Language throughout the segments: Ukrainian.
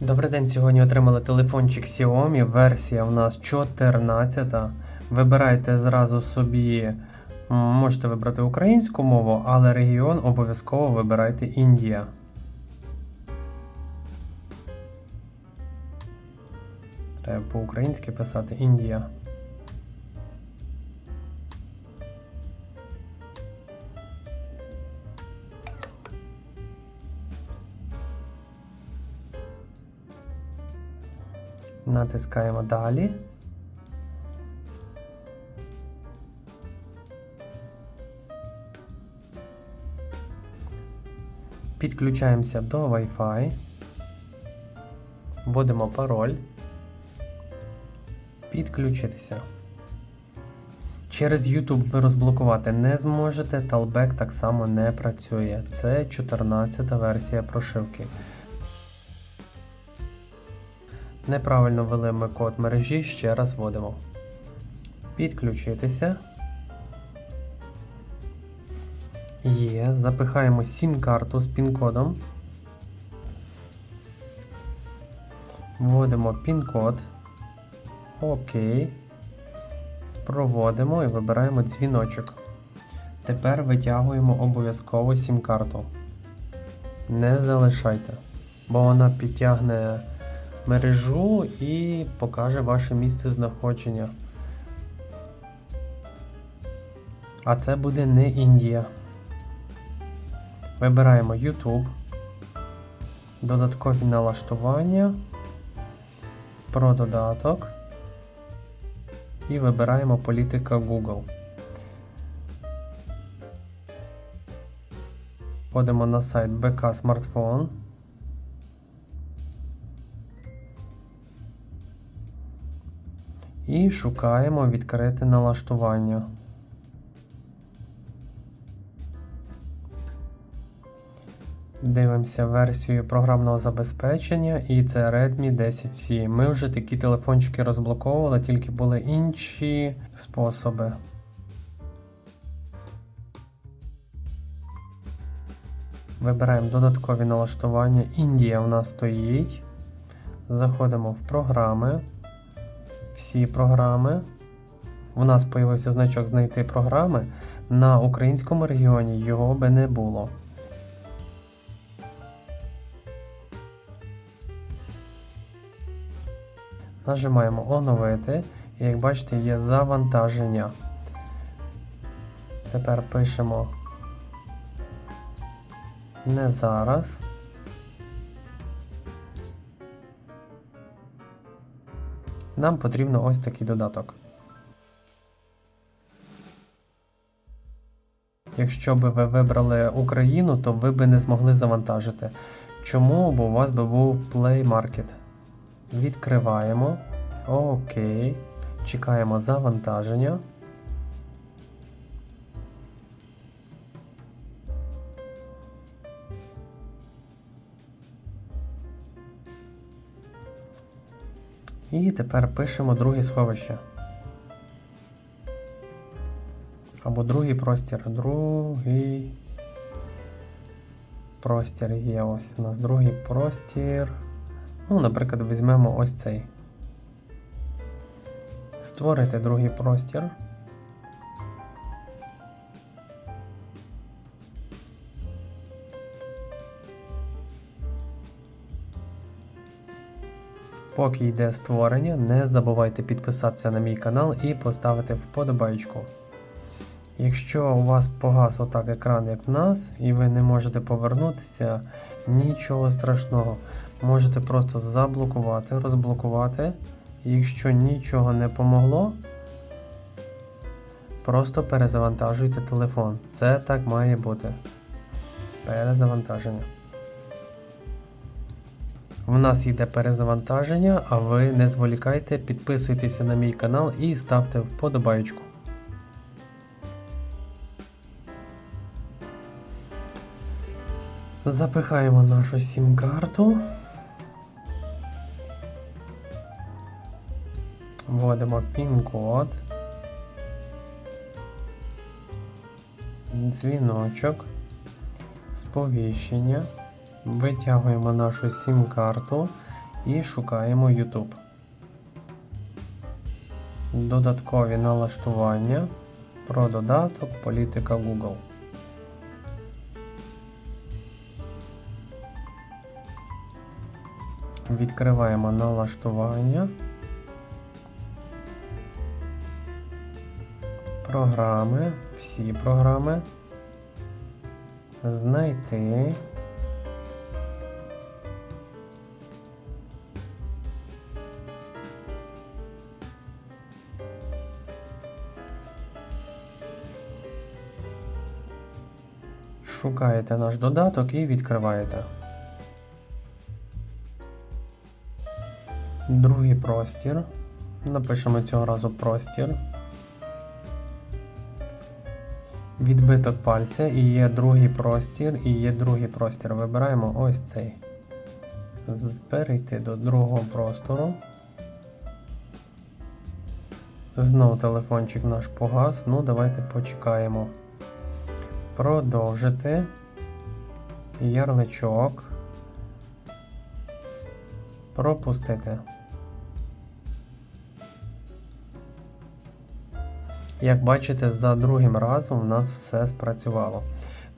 Добрий день, сьогодні отримали телефончик Xiaomi, версія у нас 14. Вибирайте зразу собі, можете вибрати українську мову, але регіон обов'язково вибирайте Індія. Треба по-українськи писати Індія. Натискаємо далі. Підключаємося до Wi-Fi. Вводимо пароль. Підключитися. Через YouTube ви розблокувати не зможете, Talback так само не працює. Це 14 та версія прошивки. Неправильно ввели ми код мережі, ще раз вводимо. Підключитися. Є. Запихаємо сім-карту з пін-кодом. Вводимо пін-код. Окей. Проводимо і вибираємо дзвіночок. Тепер витягуємо обов'язково сім-карту. Не залишайте, бо вона підтягне мережу і покаже ваше місце знаходження. А це буде не Індія. Вибираємо YouTube, додаткові налаштування, про додаток і вибираємо політика Google. Входимо на сайт БК Смартфон. І шукаємо відкрити налаштування. Дивимося версію програмного забезпечення і це Redmi 10C. Ми вже такі телефончики розблоковували, тільки були інші способи. Вибираємо додаткові налаштування. Індія в нас стоїть. Заходимо в програми. Всі програми. У нас з'явився значок знайти програми. На українському регіоні його би не було. Нажимаємо оновити, і як бачите, є завантаження. Тепер пишемо не зараз. Нам потрібно ось такий додаток. Якщо би ви вибрали Україну, то ви би не змогли завантажити. Чому? Бо у вас би був Play Market. Відкриваємо. Окей. Чекаємо завантаження. І тепер пишемо друге сховище. Або другий простір. Другий простір є. Ось у нас другий простір. Ну, наприклад, візьмемо ось цей. Створити другий простір. Поки йде створення, не забувайте підписатися на мій канал і поставити вподобайку. Якщо у вас погас отак екран, як в нас, і ви не можете повернутися, нічого страшного. Можете просто заблокувати, розблокувати. Якщо нічого не помогло, просто перезавантажуйте телефон. Це так має бути. Перезавантаження. В нас йде перезавантаження, а ви не зволікайте, підписуйтеся на мій канал і ставте вподобайку. Запихаємо нашу сім-карту. Вводимо пін-код. Дзвіночок. Сповіщення. Витягуємо нашу сім-карту і шукаємо YouTube. Додаткові налаштування про додаток політика Google. Відкриваємо налаштування. Програми, всі програми. Знайти. Шукаєте наш додаток і відкриваєте. Другий простір. Напишемо цього разу простір. Відбиток пальця і є другий простір, і є другий простір. Вибираємо ось цей. Перейти до другого простору. Знову телефончик наш погас. Ну, давайте почекаємо. Продовжити. Ярличок. Пропустити. Як бачите, за другим разом в нас все спрацювало.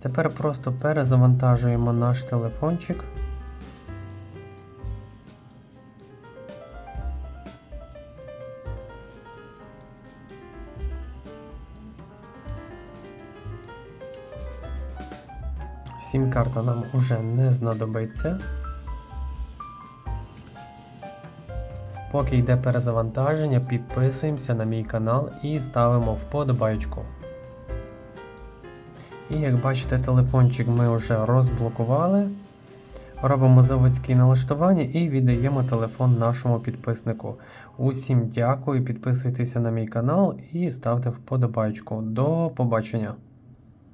Тепер просто перезавантажуємо наш телефончик. Сім-карта нам уже не знадобиться. Поки йде перезавантаження, підписуємося на мій канал і ставимо вподобайку. І як бачите, телефончик ми вже розблокували. Робимо заводські налаштування і віддаємо телефон нашому підписнику. Усім дякую, підписуйтеся на мій канал і ставте вподобайку. До побачення!